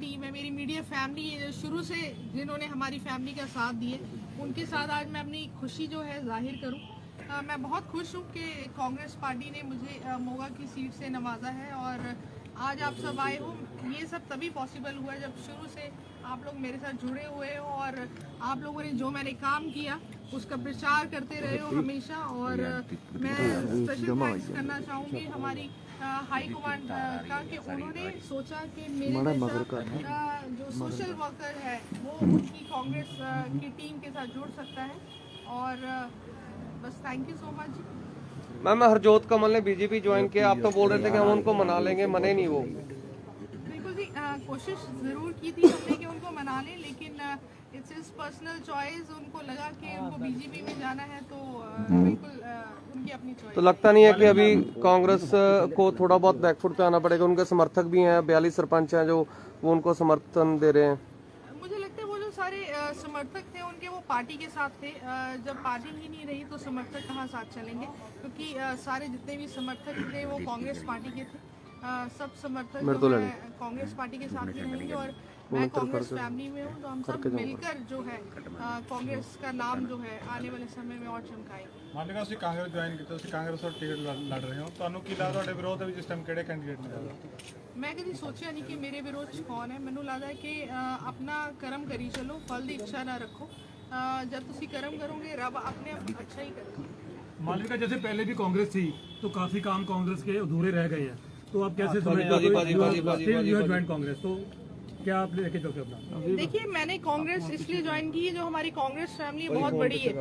Team है मेरी media family है जो शुरू से जिन्होंने हमारी फैमिली का साथ दिए उनके साथ आज मैं अपनी खुशी जो है ज़ाहिर करूँ। मैं बहुत खुश हूँ कि कांग्रेस पार्टी ने मुझे मोगा की सीट से नवाजा है और आज आप सब आए हो। ये सब तभी पॉसिबल हुआ जब शुरू से आप लोग मेरे साथ जुड़े हुए हो और आप लोगों ने जो मैंने काम किया उसका प्रचार करते रहे हो हमेशा और मैं स्पेशल थैंक्स करना चाहूँगी हमारी हाई कमांड का कि उन्होंने सोचा कि मेरे जैसा जो सोशल वर्कर है वो उनकी कांग्रेस की टीम के साथ जुड़ सकता है। और बस thank you so much ma'am Harjot Kamal ने बीजेपी ज्वाइन किया। आप तो बोल रहे थे कि हम उनको मना लेंगे मने नहीं वो। बिल्कुल जी कोशिश ज़रूर की थी हमने कि उनको मना लें लेकिन इट्स इज़ पर्सनल चॉइस उनको लगा कि उनको बीजेपी में जाना है तो बिल्कुल उनकी अपनी तो लगता नहीं है कि अभी कांग्रेस को थोड़ा बहुत बैकफुट पे आना पड़ेगा। उनके समर्थक भी हैं बयालीस सरपंच हैं जो वो उनको समर्थन दे रहे हैं। मुझे लगता है वो जो सारे समर्थक थे उनके वो पार्टी के साथ थे। जब पार्टी ही नहीं रही तो समर्थक कहाँ साथ चलेंगे? क्योंकि सारे जितने भी समर्थक थे वो कांग्रेस पार्टी के थे। सब समर्थक तो हैं, कांग्रेस पार्टी के साथ ही रहेंगे और मैं कांग्रेस फैमिली में हूँ तो हम सब मिलकर जो है अ, कांग्रेस का नाम जो है आने वाले समय में और चमकाएंगे ਮੰਨ ਲਓ ਤੁਸੀਂ ਕਾਂਗਰਸ ਜੁਆਇਨ ਕੀਤਾ ਤੁਸੀਂ ਕਾਂਗਰਸ ਤੋਂ ਟਿਕਟ ਲੜ ਲੜ ਰਹੇ ਹੋ ਤੁਹਾਨੂੰ ਕੀ ਲੱਗਦਾ ਤੁਹਾਡੇ ਵਿਰੋਧ ਦੇ ਵਿੱਚ ਇਸ ਟਾਈਮ ਕਿਹੜੇ ਕੈਂਡੀਡੇਟ ਨੇ ਜ਼ਿਆਦਾ ਮੈਂ ਕਦੀ ਸੋਚਿਆ ਨਹੀਂ ਕਿ ਮੇਰੇ ਵਿਰੋਧ 'ਚ ਕੌਣ ਹੈ ਮੈਨੂੰ ਲੱਗਦਾ ਹੈ ਕਿ ਅ, ਆਪਣਾ ਕਰਮ ਕਰੀ ਚਲੋ ਫਲ ਦੀ ਇੱਛਾ ਨਾ ਰੱਖੋ ਅ, ਜਦ ਤੁਸੀਂ ਕਰਮ ਕਰੋਗੇ ਰੱਬ ਆਪਣੇ ਆਪ ਅੱਛਾ ਹੀ ਕਰੇਗਾ मालिका जैसे पहले भी कांग्रेस थी तो काफी काम कांग्रेस के अधूरे रह गए हैं तो आप कैसे बाजी, बाजी, बाजी, बाजी, ज्वाइन कांग्रेस तो क्या आप लेके चलते हो अपना देखिए मैंने कांग्रेस इसलिए ज्वाइन की है जो हमारी कांग्रेस फैमिली बहुत बड़ी है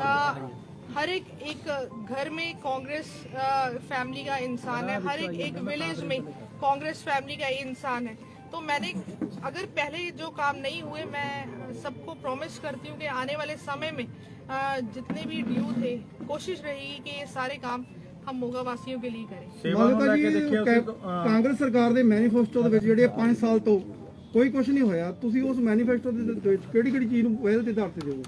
अ, हर एक एक घर में कांग्रेस अ, फैमिली का इंसान है हर एक एक विलेज में कांग्रेस फैमिली का इंसान है तो मैंने अगर पहले जो काम नहीं हुए मैं सबको प्रॉमिस करती हूँ कि आने वाले समय में अ, जितने भी ड्यू थे कोशिश रहेगी कि ये सारे काम हम मोगा वासियों के लिए करें ਸੇਵਾ ਨੂੰ ਮਾਲਕਾ ਲੈ ਜੀ ਕੇ ਦੇਖਿਆ ਕੈ- ਤੁਸੀਂ ਤਾਂ, ਅਹ, ਕਾਂਗਰਸ ਸਰਕਾਰ ਦੇ ਮੈਨੀਫੈਸਟੋ ਦੇ ਵਿੱਚ ਜਿਹੜੇ 5 ਸਾਲ ਤੋਂ ਕੋਈ ਕੁਝ ਨਹੀਂ ਹੋਇਆ। ਤੁਸੀਂ ਉਸ ਮੈਨੀਫੈਸਟੋ ਦੇ ਵਿੱਚ ਕਿਹੜੀ ਕਿਹੜੀ ਚੀਜ਼ ਨੂੰ ਪਹਿਲ ਦੇ ਆਧਾਰ ਤੇ ਦਿਓਗੇ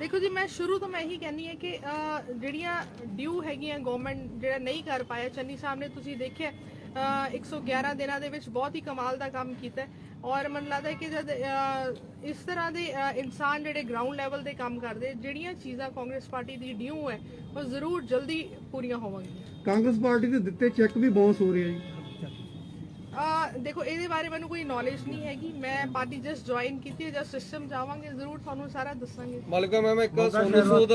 ਦੇਖੋ ਜੀ ਮੈਂ ਸ਼ੁਰੂ ਤੋਂ ਮੈਂ ਇਹੀ ਕਹਿੰਦੀ ਹਾਂ ਕਿ ਅਹ, ਜਿਹੜੀਆਂ ਡਿਊ ਹੈਗੀਆਂ ਗਵਰਨਮੈਂਟ ਜਿਹੜਾ ਨਹੀਂ ਕਰ ਪਾਇਆ ਚੰਨੀ ਸਾਹਿਬ ਨੇ ਤੁਸੀਂ ਦੇਖਿਆ ਅਹ, 111 ਦਿਨਾਂ ਦੇ ਵਿੱਚ ਬਹੁਤ ਹੀ ਕਮਾਲ ਦਾ ਕੰਮ ਕੀਤਾ ਹੈ। ਔਰ ਮੈਨੂੰ ਲੱਗਦਾ ਹੈ ਕਿ ਜਦ ਅਹ, ਇਸ ਤਰ੍ਹਾਂ ਦੇ ਅਹ, ਇਨਸਾਨ ਜਿਹੜੇ ਗਰਾਊਂਡ ਲੈਵਲ ਤੇ ਕੰਮ ਕਰਦੇ ਜਿਹੜੀਆਂ ਚੀਜ਼ਾਂ ਕਾਂਗਰਸ ਪਾਰਟੀ ਦੀ ਡਿਊ ਹੈ ਉਹ ਜ਼ਰੂਰ ਜਲਦੀ ਪੂਰੀਆਂ ਹੋਣਗੀਆਂ ਕਾਂਗਰਸ ਪਾਰਟੀ ਦੇ ਦਿੱਤੇ ਚੈੱਕ ਵੀ ਬਾਉਂਸ ਹੋ ਰਹੇ ਆ ਜੀ। ਦੇਖੋ ਇਹਦੇ ਬਾਰੇ ਮੈਨੂੰ ਕੋਈ ਨੌਲੇਜ ਨਹੀਂ ਹੈਗੀ। ਮੈਂ ਪਾਰਟੀ ਜਸਟ ਜੁਆਇਨ ਕੀਤੀ ਹੈ ਜਦ ਸਿਸਟਮ ਜਾਵਾਂਗੇ ਜ਼ਰੂਰ ਤੁਹਾਨੂੰ ਸਾਰਾ ਦੱਸਾਂਗੇ। ਮਾਲਕਾ ਮੈਮ ਇੱਕ ਸੋਨੂ ਸੂਦ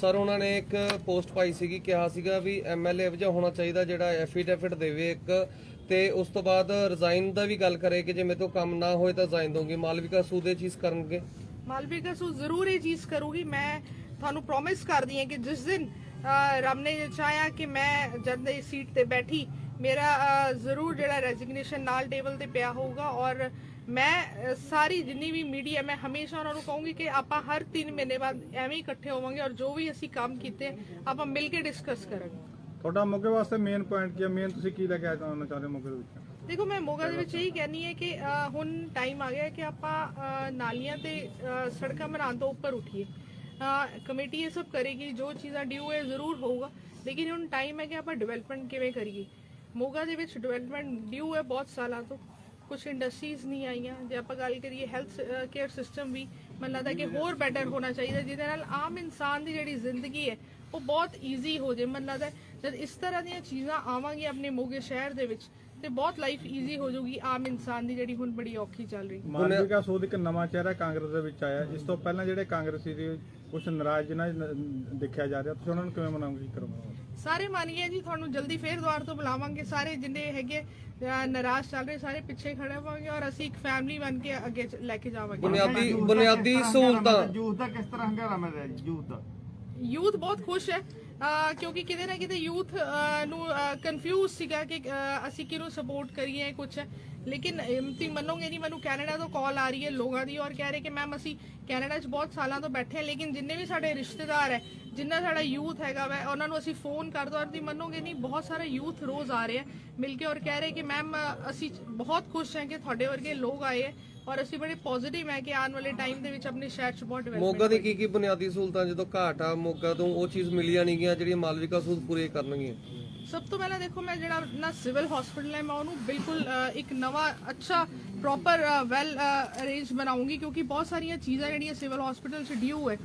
ਸਰ ਉਹਨਾਂ ਨੇ ਇੱਕ ਪੋਸਟ ਪਾਈ ਸੀਗੀ ਕਿਹਾ ਸੀਗਾ ਵੀ ਐਮਐਲਏ ਵਜਾ ਹੋਣਾ ਚਾਹੀਦਾ ਜਿਹੜਾ ਐਫੀਡੇਵਿਟ ਦੇਵੇ ਇੱਕ ਤੇ ਉਸ ਤੋਂ ਬਾਅਦ ਰਿਜ਼ਾਈਨ ਦਾ ਵੀ ਗੱਲ ਕਰੇ ਕਿ ਜੇ ਮੇਰੇ ਤੋਂ ਕੰਮ ਨਾ ਹੋਏ ਤਾਂ ਰਿਜ਼ਾਈਨ ਦਊਂਗੀ। ਮਾਲਵਿਕਾ ਸੂਦ ਇਹ ਚੀਜ਼ ਕਰਨਗੇ? ਮਾਲਵਿਕਾ ਸੂ ਜ਼ਰੂਰ ਇਹ ਚੀਜ਼ ਕਰੂਗੀ। ਮੈਂ ਤੁਹਾਨੂੰ ਪ੍ਰੋਮਿਸ ਕਰਦੀ ਹਾਂ ਕਿ ਜਿਸ ਦਿਨ ਰੱਬ ਨੇ ਚਾਹਿਆ ਕਿ ਮੈਂ ਜਦ ਇਸ ਸੀਟ ਤੇ ਬੈਠੀ ਮੇਰਾ ਜ਼ਰੂਰ ਜਿਹੜਾ ਰੈਜ਼ਿਗਨੇਸ਼ਨ ਨਾਲ ਟੇਬਲ ਤੇ ਪਿਆ ਹੋਊਗਾ ਔਰ ਮੈਂ ਸਾਰੀ ਜਿੰਨੀ ਵੀ ਮੀਡੀਆ ਮੈਂ ਹਮੇਸ਼ਾ ਉਹਨਾਂ ਨੂੰ ਕਹੂੰਗੀ ਕਿ ਆਪਾਂ ਹਰ 3 ਮਹੀਨੇ ਬਾਅਦ ਐਵੇਂ ਇਕੱਠੇ ਹੋਵਾਂਗੇ ਔਰ ਜੋ ਵੀ ਅਸੀਂ ਕੰਮ ਕੀਤੇ ਆਪਾਂ ਮਿਲ ਕੇ ਡਿਸਕਸ ਕਰਾਂਗੇ। ਤੁਹਾਡਾ ਮੋਗੇ ਵਾਸਤੇ ਮੇਨ ਪੁਆਇੰਟ ਕੀ ਹੈ? ਮੇਨ ਤੁਸੀਂ ਕੀ ਲੈ ਕੇ ਆਉਣਾ ਚਾਹੁੰਦੇ ਹੋ ਮੋਗੇ ਦੇ ਵਿੱਚ? ਦੇਖੋ ਮੈਂ ਮੋਗਾ ਦੇ ਵਿੱਚ ਇਹੀ ਕਹਿਣੀ ਹੈ ਕਿ ਹੁਣ ਟਾਈਮ ਆ ਗਿਆ ਹੈ ਕਿ ਆਪਾਂ ਨਾਲੀਆਂ ਤੇ ਸੜਕਾਂ ਬਣਾਉਣ ਤੋਂ ਉੱਪਰ ਉੱਠੀਏ। ਕਮੇਟੀ ਇਹ ਸਭ ਕਰੇਗੀ ਜੋ ਚੀਜ਼ਾਂ ਡਿਊ ਹੈ ਜ਼ਰੂਰ ਹੋਊਗਾ। ਲੇਕਿਨ ਹੁਣ ਟਾਈਮ ਹੈ ਕਿ ਆਪਾਂ ਡਿਵੈਲਪਮੈਂਟ ਕਿਵੇਂ ਕਰੀਏ? ਮੋਗਾ ਦੇ ਵਿੱਚ ਡਿਵੈਲਪਮੈਂਟ ਡਿਊ ਹੈ ਬਹੁਤ ਸਾਲਾਂ ਤੋਂ। ਕੁਝ ਇੰਡਸਟਰੀਜ਼ ਨਹੀਂ ਆਈਆਂ। ਜੇ ਆਪਾਂ ਗੱਲ ਕਰੀਏ ਹੈਲਥ ਕੇਅਰ ਸਿਸਟਮ ਵੀ ਮੈਨੂੰ ਲੱਗਦਾ ਕਿ ਹੋਰ ਬੈਟਰ ਹੋਣਾ ਚਾਹੀਦਾ ਜਿਹਦੇ ਨਾਲ ਆਮ ਇਨਸਾਨ ਦੀ ਜਿਹੜੀ ਜ਼ਿੰਦਗੀ ਹੈ ਉਹ ਬਹੁਤ ਈਜ਼ੀ ਹੋ ਜੇ ਮੈਨੂੰ ਲੱਗਦਾ ਜਦ ਇਸ ਤਰ੍ਹਾਂ ਦੀਆਂ ਚੀਜ਼ਾਂ ਆਵਾਂਗੀਆਂ ਆਪਣੇ ਮੋਗੇ ਸ਼ਹਿਰ ਦੇ ਵਿੱਚ ਤੇ ਬਹੁਤ ਲਾਈਫ ਈਜ਼ੀ ਹੋ ਜਾਊਗੀ ਆਮ ਇਨਸਾਨ ਦੀ ਜਿਹੜੀ ਹੁਣ ਬੜੀ ਔਖੀ ਚੱਲ ਰਹੀ ਮਾਲਵਿਕਾ ਸੂਦ ਇੱਕ ਨਵਾਂ ਚਿਹਰਾ ਕਾਂਗਰਸ ਦੇ ਵਿੱਚ ਆਇਆ। ਇਸ ਤੋਂ ਪਹਿਲਾਂ ਜਿਹੜੇ ਕਾਂਗਰਸੀ ਸੀ ਕੁਝ ਨਾਰਾਜ਼ ਜਿਹਨਾਂ ਦੇਖਿਆ ਜਾ ਰਿਹਾ ਤੁਸੀਂ ਉਹਨਾਂ ਨੂੰ ਕਿਵੇਂ ਮਨਾਉਂਗੇ ਕੀ ਕਰੋਗੇ? ਸਾਰੇ ਮੰਨ ਗਏ ਜੀ ਤੁਹਾਨੂੰ ਜਲਦੀ ਫੇਰ ਦੁਆਰ ਤੋਂ ਬੁਲਾਵਾਂਗੇ। ਸਾਰੇ ਜਿੰਨੇ ਹੈਗੇ ਨਾਰਾਜ਼ ਚੱਲ ਰਹੇ ਸਾਰੇ ਪਿੱਛੇ ਖੜੇ ਹੋਵਾਂਗੇ ਔਰ ਅਸੀਂ ਇੱਕ ਫੈਮਿਲੀ ਬਣ ਕੇ ਅੱਗੇ ਲੈ ਕੇ ਜਾਵਾਂਗੇ। ਬੁਨਿਆਦੀ ਬੁਨਿਆਦੀ ਸਹੂਲਤਾਂ। ਯੂਥ ਦਾ ਕਿਸ ਤਰ੍ਹਾਂ ਹੰਗਾਰਾ ਮਿਲ ਰਿਹਾ ਜੀ ਯੂਥ ਦਾ? ਯੂਥ ਬਹੁਤ ਖੁਸ਼ ਹੈ। ਕਿਉਂਕਿ ਕਿਤੇ ਨਾ ਕਿਤੇ ਯੂਥ ਨੂੰ ਕਨਫਿਊਜ਼ ਸੀਗਾ ਕਿ ਅਸੀਂ ਕਿਹਨੂੰ ਸਪੋਰਟ ਕਰੀਏ ਕੁਝ ਲੇਕਿਨ ਤੁਸੀਂ ਮੰਨੋਗੇ ਨਹੀਂ, ਮੈਨੂੰ ਕੈਨੇਡਾ ਤੋਂ ਕਾਲ ਆ ਰਹੀ ਹੈ ਲੋਕਾਂ ਦੀ ਔਰ ਕਹਿ ਰਹੇ ਕਿ ਮੈਮ ਅਸੀਂ ਕੈਨੇਡਾ 'ਚ ਬਹੁਤ ਸਾਲਾਂ ਤੋਂ ਬੈਠੇ ਹਾਂ, ਲੇਕਿਨ ਜਿੰਨੇ ਵੀ ਸਾਡੇ ਰਿਸ਼ਤੇਦਾਰ ਹੈ, ਜਿੰਨਾ ਸਾਡਾ ਯੂਥ ਹੈਗਾ ਵੈ, ਉਹਨਾਂ ਨੂੰ ਅਸੀਂ ਫੋਨ ਕਰ ਦੋ ਔਰ ਤੁਸੀਂ ਮੰਨੋਗੇ ਨਹੀਂ, ਬਹੁਤ ਸਾਰਾ ਯੂਥ ਰੋਜ਼ ਆ ਰਿਹਾ ਮਿਲ ਕੇ ਔਰ ਕਹਿ ਰਹੇ ਕਿ ਮੈਮ ਅਸੀਂ ਬਹੁਤ ਖੁਸ਼ ਹਾਂ ਕਿ ਤੁਹਾਡੇ ਵਰਗੇ ਲੋਕ ਆਏ ਹੈ। ਔਰ ਅਸੀਂ ਬੜੇ ਪੋਜ਼ਿਟਿਵ ਹੈ ਕਿ ਆਉਣ ਵਾਲੇ ਟਾਈਮ ਦੇ ਵਿੱਚ ਆਪਣੇ ਸ਼ਹਿਰ 'ਚ ਬਹੁਤ ਡਿਵੈਲਪਮੈਂਟ ਮੋਗਾ ਦੀ ਕੀ ਕੀ ਬੁਨਿਆਦੀ ਸਹੂਲਤਾਂ ਜਦੋਂ ਘਾਟ ਆ ਮੋਗਾ ਤੋਂ ਉਹ ਚੀਜ਼ ਮਿਲੀਆਂ ਨਹੀਂ ਗਈਆਂ ਜਿਹੜੀਆਂ ਮਾਲਵਿਕਾ ਸੂਦ ਪੂਰੇ ਕਰਨਗੀਆਂ? ਸਭ ਤੋਂ ਪਹਿਲਾਂ ਦੇਖੋ ਮੈਂ ਜਿਹੜਾ ਨਾ ਸਿਵਲ ਹਸਪੀਟਲ ਹੈ ਮੈਂ ਉਹਨੂੰ ਬਿਲਕੁਲ ਅ, ਇੱਕ ਨਵਾਂ ਅੱਛਾ ਪ੍ਰੋਪਰ ਵੈਲ ਅਰੇਂਜ ਬਣਾਉਂਗੀ ਕਿਉਂਕਿ ਬਹੁਤ ਸਾਰੀਆਂ ਚੀਜ਼ਾਂ ਜਿਹੜੀਆਂ ਸਿਵਲ ਹਸਪੀਟਲ 'ਚ ਡਿਊ ਹੈ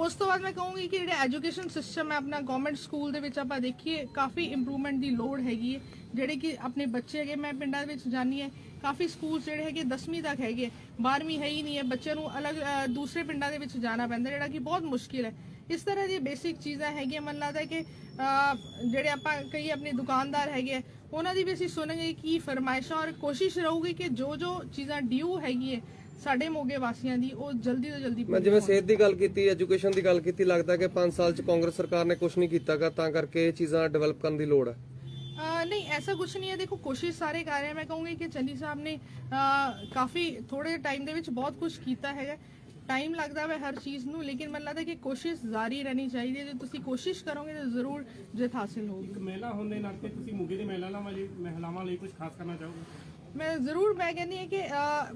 ਉਸ ਤੋਂ ਬਾਅਦ ਮੈਂ ਕਹੂੰਗੀ ਕਿ ਜਿਹੜਾ ਐਜੂਕੇਸ਼ਨ ਸਿਸਟਮ ਹੈ ਆਪਣਾ ਗਵਰਨਮੈਂਟ ਸਕੂਲ ਦੇ ਵਿੱਚ ਆਪਾਂ ਦੇਖੀਏ ਕਾਫੀ ਇੰਪਰੂਵਮੈਂਟ ਦੀ ਲੋੜ ਹੈਗੀ ਹੈ। ਜਿਹੜੇ ਕਿ ਆਪਣੇ ਬੱਚੇ ਹੈਗੇ ਮੈਂ ਪਿੰਡਾਂ ਦੇ ਵਿੱਚ ਜਾਣੀ ਹੈ ਕਾਫੀ ਸਕੂਲ ਜਿਹੜੇ ਹੈਗੇ 10ਵੀਂ ਤੱਕ ਹੈਗੇ 12ਵੀਂ ਹੈ ਹੀ ਨਹੀਂ ਹੈ ਬੱਚਿਆਂ ਨੂੰ ਅਲੱਗ ਦੂਸਰੇ ਪਿੰਡਾਂ ਦੇ ਵਿੱਚ ਜਾਣਾ ਪੈਂਦਾ ਜਿਹੜਾ ਕਿ ਬਹੁਤ ਮੁਸ਼ਕਿਲ ਹੈ। ਇਸ ਤਰ੍ਹਾਂ ਦੀ ਬੇਸਿਕ ਚੀਜ਼ਾਂ ਹੈਗੀਆਂ ਮਨ ਲੱਗਦਾ ਕਿ ਜਿਹੜੇ ਆਪਾਂ ਕਈ ਆਪਣੇ ਦੁਕਾਨਦਾਰ ਹੈਗੇ ਆ, ਉਹਨਾਂ ਦੀ ਵੀ ਅਸੀਂ ਸੁਣਾਂਗੇ ਕੀ ਫਰਮਾਇਸ਼ਾਂ ਔਰ ਕੋਸ਼ਿਸ਼ ਰਹੂਗੀ ਕਿ ਜੋ ਜੋ ਚੀਜ਼ਾਂ ਡਿਊ ਹੈਗੀ ਹੈ ਸਾਡੇ ਮੋਗੇ ਵਾਸੀਆਂ ਦੀ ਉਹ ਜਲਦੀ ਤੋਂ ਜਲਦੀ ਮੈਂ ਜਿਵੇਂ ਸਿਹਤ ਦੀ ਗੱਲ ਕੀਤੀ ਐਜੂਕੇਸ਼ਨ ਦੀ ਗੱਲ ਕੀਤੀ ਲੱਗਦਾ ਕਿ 5 ਸਾਲ ਚ ਕਾਂਗਰਸ ਸਰਕਾਰ ਨੇ ਕੁਝ ਨਹੀਂ ਕੀਤਾਗਾ ਤਾਂ ਕਰਕੇ ਇਹ ਚੀਜ਼ਾਂ ਡਿਵੈਲਪ ਕਰਨ ਦੀ ਲੋੜ ਹੈ। ਨਹੀਂ ਐਸਾ ਕੁਝ ਨਹੀਂ ਹੈ। ਦੇਖੋ ਕੋਸ਼ਿਸ਼ ਸਾਰੇ ਕਰ ਰਹੇ ਆ। ਮੈਂ ਕਹੂੰਗੀ ਕਿ ਚੰਨੀ ਸਾਹਿਬ ਨੇ ਕਾਫੀ ਥੋੜੇ ਟਾਈਮ ਦੇ ਵਿੱਚ ਬਹੁਤ ਕੁਝ ਕੀਤਾ ਹੈਗਾ। ਟਾਈਮ ਲੱਗਦਾ ਹੈ ਹਰ ਚੀਜ਼ ਨੂੰ ਲੇਕਿਨ ਮੈਨੂੰ ਲੱਗਦਾ ਕਿ ਕੋਸ਼ਿਸ਼ ਜਾਰੀ ਰਹਿਣੀ ਚਾਹੀਦੀ ਹੈ। ਜੇ ਤੁਸੀਂ ਕੋਸ਼ਿਸ਼ ਕਰੋਗੇ ਤਾਂ ਜ਼ਰੂਰ ਜਿੱਤ ਹਾਸਿਲ ਹੋਊਗੀ। ਇੱਕ ਮਹਿਲਾ ਹੋਣ ਦੇ ਨਾਤੇ ਤੁਸੀਂ ਮੁੱਗੇ ਦੇ ਮਹਿਲਾਵਾਂ ਲਈ ਮਹਿਲਾਵਾਂ ਲਈ ਕੁਝ ਖਾਸ ਕਰਨਾ ਚਾਹੋਗੇ? ਮੈਂ ਜ਼ਰੂਰ, ਮੈਂ ਕਹਿੰਦੀ ਹਾਂ ਕਿ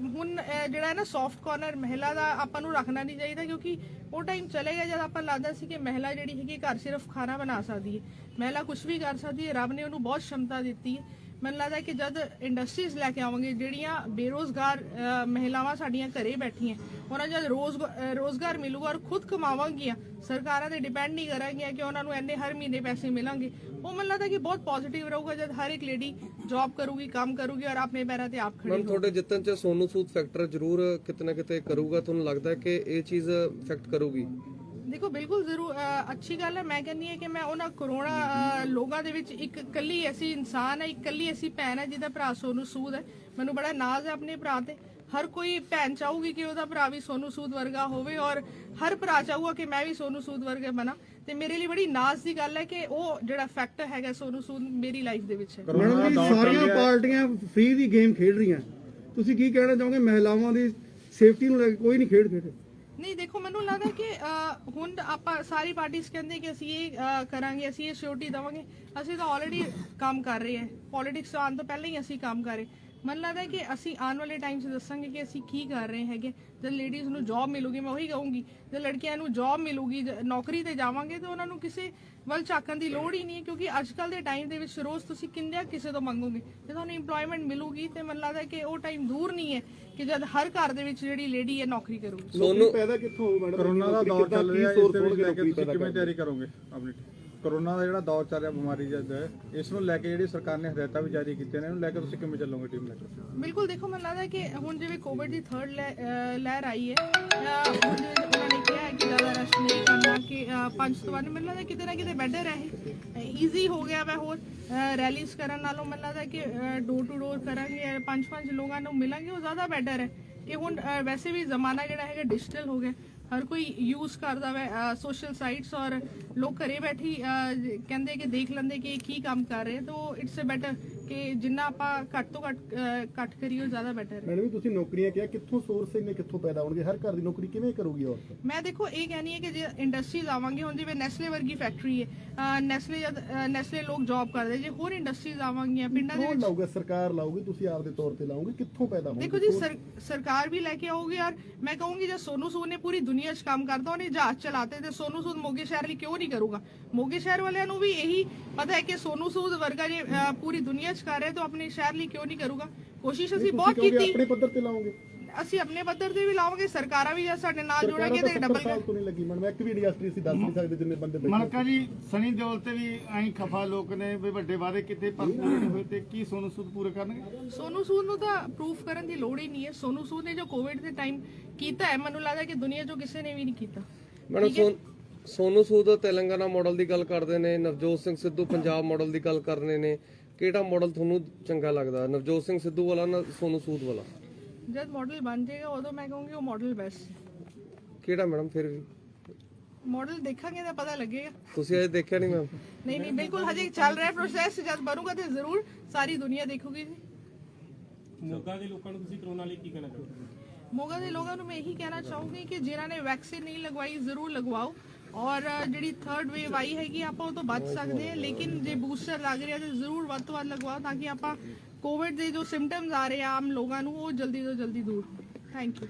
ਹੁਣ ਜਿਹੜਾ ਹੈ ਨਾ ਸੌਫਟ ਕਾਰਨਰ ਮਹਿਲਾ ਦਾ ਆਪਾਂ ਨੂੰ ਰੱਖਣਾ ਨਹੀਂ ਚਾਹੀਦਾ ਕਿਉਂਕਿ ਉਹ ਟਾਈਮ ਚਲੇ ਗਿਆ ਜਦ ਆਪਾਂ ਲੱਗਦਾ ਸੀ ਕਿ ਮਹਿਲਾ ਜਿਹੜੀ ਹੈਗੀ ਘਰ ਸਿਰਫ ਖਾਣਾ ਬਣਾ ਸਕਦੀ ਹੈ। ਮਹਿਲਾ ਕੁਝ ਵੀ ਕਰ ਸਕਦੀ ਹੈ, ਰੱਬ ਨੇ ਉਹਨੂੰ ਬਹੁਤ ਸ਼ਮਤਾ ਦਿੱਤੀ ਹੈ। ਮੈਨੂੰ ਲੱਗਦਾ ਕਿ ਜਦ ਇੰਡਸਟਰੀਜ਼ ਲੈ ਕੇ ਆਵਾਂਗੇ ਜਿਹੜੀਆਂ ਬੇਰੋਜ਼ਗਾਰ ਮਹਿਲਾਵਾਂ ਸਾਡੀਆਂ ਘਰੇ ਬੈਠੀਆਂ ਉਹਨਾਂ ਜਦ ਰੋਜ਼ ਰੋਜ਼ਗਾਰ ਮਿਲੂਗਾ ਔਰ ਖੁਦ ਕਮਾਵਾਂਗੀਆਂ ਸਰਕਾਰਾਂ ਤੇ ਡਿਪੈਂਡ ਨਹੀਂ ਕਰਾਂਗੀਆਂ ਕਿ ਉਹਨਾਂ ਨੂੰ ਇੰਨੇ ਹਰ ਮਹੀਨੇ ਪੈਸੇ ਮਿਲਣਗੇ। ਉਹ ਮੈਨੂੰ ਲੱਗਦਾ ਕਿ ਬਹੁਤ ਪੋਜ਼ਿਟਿਵ ਰਹੂਗਾ ਜਦ ਹਰ ਇੱਕ ਲੇਡੀ ਜੌਬ ਕਰੂਗੀ ਕੰਮ ਕਰੂਗੀ ਔਰ ਆਪਣੇ ਪੈਰਾਂ ਤੇ ਆਪ ਖੜੀ ਮੈਮ ਤੁਹਾਡੇ ਜਿੱਤਣ ਚ ਸੋਨੂ ਸੂਦ ਫੈਕਟਰ ਜ਼ਰੂਰ ਕਿਤੇ ਨਾ ਕਿਤੇ ਕਰੂਗਾ। ਤੁਹਾਨੂੰ ਲੱਗਦਾ ਕਿ ਇਹ ਚੀਜ਼ ਇਫੈਕਟ ਕਰੂਗੀ? ਦੇਖੋ ਬਿਲਕੁਲ ਜ਼ਰੂਰ ਅੱਛੀ ਗੱਲ ਹੈ। ਮੈਂ ਕਹਿੰਦੀ ਹਾਂ ਕਿ ਮੈਂ ਉਹਨਾਂ ਕਰੋਨਾ ਅ, ਲੋਕਾਂ ਦੇ ਵਿੱਚ ਇੱਕ ਇਕੱਲੀ ਐਸੀ ਇਨਸਾਨ ਹੈ ਇੱਕ ਇਕੱਲੀ ਐਸੀ ਭੈਣ ਹੈ ਜਿਹਦਾ ਭਰਾ ਸੋਨੂ ਸੂਦ ਹੈ। ਮੈਨੂੰ ਬੜਾ ਨਾਜ਼ ਹੈ ਆਪਣੇ ਭਰਾ ਤੇ। ਹਰ ਕੋਈ ਭੈਣ ਚਾਹੂਗੀ ਕਿ ਉਹਦਾ ਭਰਾ ਵੀ ਸੋਨੂ ਸੂਦ ਵਰਗਾ ਹੋਵੇ ਔਰ ਹਰ ਭਰਾ ਚਾਹੂਗਾ ਕਿ ਮੈਂ ਵੀ ਸੋਨੂ ਸੂਦ ਵਰਗਾ ਬਣਾ। ਤੇ ਮੇਰੇ ਲਈ ਬੜੀ ਨਾਜ਼ ਦੀ ਗੱਲ ਹੈ ਕਿ ਉਹ ਜਿਹੜਾ ਫੈਕਟ ਹੈਗਾ ਸੋਨੂ ਸੂਦ ਮੇਰੀ ਲਾਈਫ ਦੇ ਵਿੱਚ ਹੈ। ਮੈਡਮ ਜੀ ਸਾਰੀਆਂ ਪਾਰਟੀਆਂ ਫ੍ਰੀ ਦੀ ਗੇਮ ਖੇਡ ਰਹੀਆਂ। ਤੁਸੀਂ ਕੀ ਕਹਿਣਾ ਚਾਹੋਗੇ? ਮਹਿਲਾਵਾਂ ਦੀ ਸੇਫਟੀ ਨੂੰ ਲੈ ਕੇ ਕੋਈ ਨਹੀਂ ਖੇਡ ਖੇਡ। ਨਹੀਂ ਦੇਖੋ ਮੈਨੂੰ ਲੱਗਦਾ ਕਿ ਅਹ, ਹੁਣ ਆਪਾਂ ਸਾਰੀ ਪਾਰਟੀਆਂ ਕਹਿੰਦੇ ਕਿ ਅਸੀਂ ਇਹ ਅਹ, ਕਰਾਂਗੇ ਅਸੀਂ ਇਹ ਸਿਓਰਟੀ ਦੇਵਾਂਗੇ ਅਸੀਂ ਤਾਂ ਆਲਰੇਡੀ ਕੰਮ ਕਰ ਰਹੇ ਹਾਂ। ਪੋਲਿਟਿਕਸ ਆਉਣ ਤੋਂ ਪਹਿਲਾਂ ਹੀ ਅਸੀਂ ਕੰਮ ਕਰ ਰਹੇ ਮੈਨੂੰ ਲੱਗਦਾ ਕਿ ਅਸੀਂ ਆਉਣ ਵਾਲੇ ਟਾਈਮ 'ਚ ਦੱਸਾਂਗੇ ਕਿ ਅਸੀਂ ਕੀ ਕਰ ਰਹੇ ਹੈਗੇ। ਜਦ ਲੇਡੀਜ਼ ਨੂੰ ਜੌਬ ਮਿਲੂਗੀ ਮੈਂ ਉਹੀ ਕਹੂੰਗੀ ਜਦ ਲੜਕੀਆਂ ਨੂੰ ਜੌਬ ਮਿਲੂਗੀ ਨੌਕਰੀ ਤੇ ਜਾਵਾਂਗੇ ਤਾਂ ਉਹਨਾਂ ਨੂੰ ਕਿਸੇ ਵੱਲ ਝਾਕਣ ਦੀ ਲੋੜ ਹੀ ਨਹੀਂ ਹੈ ਕਿਉਂਕਿ ਅੱਜ ਕੱਲ ਦੇ ਟਾਈਮ ਦੇ ਵਿੱਚ ਰੋਜ਼ ਤੁਸੀਂ ਕਿੰਨਿਆ ਕਿਸੇ ਤੋਂ ਮੰਗੋਗੇ? ਜੇ ਤੁਹਾਨੂੰ EMPLOYMENT ਮਿਲੂਗੀ ਤੇ ਮੈਨੂੰ ਲੱਗਦਾ ਕਿ ਉਹ ਟਾਈਮ ਦੂਰ ਨਹੀਂ ਹੈ ਕਿ ਜਦ ਹਰ ਘਰ ਦੇ ਵਿੱਚ ਜਿਹੜੀ ਲੇਡੀ ਹੈ ਨੌਕਰੀ ਕਰੂਗੀ। ਸੋਨੂ ਪੈਦਾ ਕਿੱਥੋਂ ਹੋਊ ਮੈਡਮ? ਕਰੋਨਾ ਦਾ ਦੌਰ ਚੱਲ ਰਿਹਾ ਇਸ ਦੇ ਵਿੱਚ ਲੈ ਕੇ ਤੁਸੀਂ ਕਿਵੇਂ ਤਿਆਰੀ ਕਰੋਗੇ ਆਪਣੀ ਕਰੋਨਾ ਦਾ ਜਿਹੜਾ ਦੌਰ ਚੱਲ ਰਿਹਾ, ਬਿਮਾਰੀ ਜਦ ਹੈ, ਇਸ ਨੂੰ ਲੈ ਕੇ ਜਿਹੜੀ ਸਰਕਾਰ ਨੇ ਹਦਾਇਤਾਂ ਵੀ ਜਾਰੀ ਕੀਤੀਆਂ ਨੇ, ਇਹਨੂੰ ਲੈ ਕੇ ਤੁਸੀਂ ਕਿਵੇਂ ਚੱਲੋਗੇ ਟੀਮ ਲੈ ਕੇ? ਬਿਲਕੁਲ, ਦੇਖੋ, ਮੈਨੂੰ ਲੱਗਦਾ ਕਿ ਹੁਣ ਜਿਵੇਂ ਕੋਵਿਡ ਦੀ ਥਰਡ ਲਹਿਰ ਆਈ ਹੈ ਹੁਣ ਜਿਵੇਂ ਉਹਨਾਂ ਨੇ ਕਿਹਾ ਕਿ ਜ਼ਿਆਦਾ ਰਸ਼ ਨਹੀਂ ਕਰਨਾ ਕਿ ਪੰਜ ਤੋਂ ਬਾਅਦ ਮੈਨੂੰ ਲੱਗਦਾ ਕਿਤੇ ਨਾ ਕਿਤੇ ਬੈਟਰ ਹੈ ਈਜ਼ੀ ਹੋ ਗਿਆ ਵਾ ਹੋਰ ਰੈਲੀਜ਼ ਕਰਨ ਨਾਲੋਂ ਮੈਨੂੰ ਲੱਗਦਾ ਕਿ ਡੋਰ ਟੂ ਡੋਰ ਕਰਾਂਗੇ ਪੰਜ ਪੰਜ ਲੋਕਾਂ ਨੂੰ ਮਿਲਾਂਗੇ, ਉਹ ਜ਼ਿਆਦਾ ਬੈਟਰ ਹੈ। ਕਿ ਹੁਣ ਵੈਸੇ ਵੀ ਜ਼ਮਾਨਾ ਜਿਹੜਾ ਹੈਗਾ ਡਿਜੀਟਲ ਹੋ ਗਿਆ ਹਰ ਕੋਈ ਯੂਜ਼ ਕਰਦਾ ਵੈ ਸੋਸ਼ਲ ਸਾਈਟਸ ਔਰ ਲੋਕ ਘਰੇ ਬੈਠੀ ਅਹ, ਕਹਿੰਦੇ ਕਿ ਦੇਖ ਲੈਂਦੇ ਕਿ ਕੀ ਕੰਮ ਕਰ ਰਹੇ ਤਾਂ ਇਟਸ ਅ ਬੈਟਰ ਕਿ ਜਿੰਨਾ ਆਪਾਂ ਘੱਟ ਤੋਂ ਘੱਟ ਅਹ, ਘੱਟ ਕਰੀਏ ਉਹ ਜ਼ਿਆਦਾ ਬੈਟਰ ਹੈ। ਮੈਡਮ ਜੀ ਤੁਸੀਂ ਨੌਕਰੀਆਂ ਕਿਹਾ ਕਿੱਥੋਂ ਸੋਰਸ ਨੇ ਕਿੱਥੋਂ ਪੈਦਾ ਹੋਣਗੇ? ਹਰ ਘਰ ਦੀ ਨੌਕਰੀ ਕਿਵੇਂ ਕਰੂਗੀ ਔਰਤ? ਮੈਂ ਦੇਖੋ ਇਹ ਕਹਿਣੀ ਹੈ ਕਿ ਜੇ ਇੰਡਸਟਰੀਜ਼ ਆਵਾਂਗੇ ਹੁਣ ਜਿਵੇਂ ਨੈਸਲੇ ਵਰਗੀ ਫੈਕਟਰੀ ਹੈ ਅਹ, ਨੈਸਲੇ ਜਦ ਅਹ, ਨੈਸਲੇ ਲੋਕ ਜੌਬ ਕਰਦੇ ਜੇ ਹੋਰ ਇੰਡਸਟਰੀਜ਼ ਆਵਾਂਗੀਆਂ ਪਿੰਡਾਂ ਦੇ ਕੌਣ ਵਿੱਚ ਲਾਊਗਾ? ਸਰਕਾਰ ਲਾਊਗੀ ਤੁਸੀਂ ਆਪਦੇ ਤੌਰ ਤੇ ਲਾਓਗੇ ਕਿੱਥੋਂ ਪੈਦਾ ਹੋਣਗੇ? ਦੇਖੋ ਜੀ ਸਰ, ਸਰਕਾਰ ਵੀ ਲੈ ਕੇ ਆਊਗੀ ਔਰ ਮੈਂ ਕਹੂੰਗੀ ਜੇ ਸੋਨੂ ਸੂਦ ਨੇ ਪੂਰੀ ਦੁਨੀਆ 'ਚ ਕੰਮ ਕਰਦਾ ਉਹਨੇ ਜਹਾਜ਼ ਚਲਾਤੇ ਤੇ ਸੋਨੂ ਸੂਦ ਮੋਗੇ ਸ਼ਹਿਰ ਲਈ ਕਿਉਂ ਨਹੀਂ ਕਰੂਗਾ? ਮੋਗੇ ਸ਼ਹਿਰ ਵਾਲਿਆਂ ਨੂੰ ਵੀ ਇਹੀ ਪਤਾ ਹੈ ਕਿ ਸੋਨੂ ਸੂਦ ਵਰਗਾ ਜੇ ਅਹ, ਪੂਰੀ ਦੁਨੀਆ 'ਚ ਕਰ ਰਿਹਾ ਤਾਂ ਆਪਣੇ ਸ਼ਹਿਰ ਲਈ ਕਿਉਂ ਨਹੀਂ ਕਰੂਗਾ? ਕੋਸ਼ਿਸ਼ ਅਸੀਂ ਬਹੁਤ ਕੀਤੀ। ਆਪਣੇ ਪੱਧਰ ਤੇ ਲਾਓਗੇ? ਅਸੀਂ ਆਪਣੇ ਪੱਧਰ ਤੇ ਵੀ ਲਾਵਾਂਗੇ ਸਰਕਾਰਾਂ ਵੀ ਜੇ ਸਾਡੇ ਨਾਲ ਜੁੜਨਗੇ ਤੇ ਡਬਲ ਸਾਲ ਤੋਂ ਨਹੀਂ ਲੱਗੀ ਮੈਡਮ ਇੱਕ ਵੀ ਇੰਡਸਟਰੀ ਅਸੀਂ ਦੱਸ ਨਹੀਂ ਸਕਦੇ ਜਿੰਨੇ ਬੰਦੇ ਬੈਠੇ। ਮਲਕਾ ਜੀ ਸਨੀ ਦਿਓਲ ਤੇ ਵੀ ਐਂ ਖਫਾ ਲੋਕ ਨੇ ਵੀ ਵੱਡੇ ਵਾਅਦੇ ਕਿਤੇ ਪਰ ਪੂਰੇ ਨਹੀਂ। ਹੋਏ ਤੇ ਕੀ ਸੋਨੂ ਸੂਦ ਪੂਰੇ ਕਰਨਗੇ? ਸੋਨੂ ਸੂਦ ਨੂੰ ਤਾਂ ਪ੍ਰੂਫ ਕਰਨ ਦੀ ਲੋੜ ਹੀ ਨਹੀਂ ਹੈ। ਸੋਨੂ ਸੂਦ ਨੇ ਜੋ ਕੋਵਿਡ ਦੇ ਟਾਈਮ ਕੀਤਾ ਹੈ ਮੈਨੂੰ ਲੱਗਦਾ ਕਿ ਦੁਨੀਆ 'ਚੋਂ ਕਿਸੇ ਨੇ ਵੀ ਨਹੀਂ ਕੀਤਾ। ਮੈਡਮ ਸੋਨ ਸੋਨੂ ਸੂਦ ਤੇਲੰਗਾਨਾ ਮਾਡਲ ਦੀ ਗੱਲ ਕਰਦੇ ਨੇ ਨਵਜੋਤ ਸਿੰਘ ਸਿੱਧੂ ਪੰਜਾਬ ਮਾਡਲ ਦੀ ਗੱਲ ਕਰਨੇ ਨੇ ਕਿਹੜਾ ਮਾਡਲ ਤੁਹਾਨੂੰ ਚੰਗਾ ਲੱਗਦਾ? ਨਵਜੋਤ ਸਿੰਘ ਸਿੱਧੂ ਵਾਲਾ ਨਾ ਸੋਨੂ ਸੂਦ ਵਾਲਾ? ਜਦ ਮਾਡਲ ਬਣ ਜਾਏਗਾ ਉਦੋਂ ਮੈਂ ਕਹੂੰਗੀ ਉਹ ਮਾਡਲ ਬੈਸਟ ਕਿਹੜਾ ਮੈਡਮ ਫਿਰ ਵੀ? ਮਾਡਲ ਦੇਖਾਂਗੇ ਤਾਂ ਪਤਾ ਲੱਗੇਗਾ। ਤੁਸੀਂ ਅਜੇ ਦੇਖਿਆ ਨਹੀਂ ਮੈਮ ਨਹੀਂ ਨਹੀਂ ਬਿਲਕੁਲ ਹਜੇ ਚੱਲ ਰਿਹਾ ਪ੍ਰੋਸੈਸ ਜਦ ਬਣੂਗਾ ਤੇ ਜ਼ਰੂਰ ਸਾਰੀ ਦੁਨੀਆ ਦੇਖੂਗੀ। ਜੀ ਮੋਗਾ ਦੇ ਲੋਕਾਂ ਨੂੰ ਤੁਸੀਂ ਕਰੋਨਾ ਲਈ ਕੀ ਕਹਿਣਾ ਚਾਹੋਗੇ? ਮੋਗਾ ਦੇ ਲੋਕਾਂ ਨੂੰ ਮੈਂ ਇਹੀ ਕਹਿਣਾ ਚਾਹੂੰਗੀ ਕਿ ਜਿਨ੍ਹਾਂ ਨੇ ਵੈਕਸੀਨ ਨਹੀਂ ਲਗਵਾਈ ਜ਼ਰੂਰ ਲਗਵਾਓ। ਔਰ ਅ, ਜਿਹੜੀ ਥਰਡ ਵੇਵ ਆਈ ਹੈਗੀ ਆਪਾਂ ਉਹ ਤੋਂ ਬਚ ਸਕਦੇ ਹਾਂ ਲੇਕਿਨ ਜੇ ਬੂਸਟਰ ਲੱਗ ਰਿਹਾ ਤੇ ਜ਼ਰੂਰ ਵੱਧ ਤੋਂ ਵੱਧ ਲਗਵਾਓ ਤਾਂ ਕਿ ਆਪਾਂ ਕੋਵਿਡ ਦੇ ਜੋ ਸਿੰਪਟਮਸ ਆ ਰਹੇ ਆ ਆਮ ਲੋਕਾਂ ਨੂੰ ਉਹ ਜਲਦੀ ਤੋਂ ਜਲਦੀ ਦੂਰ ਥੈਂਕ ਯੂ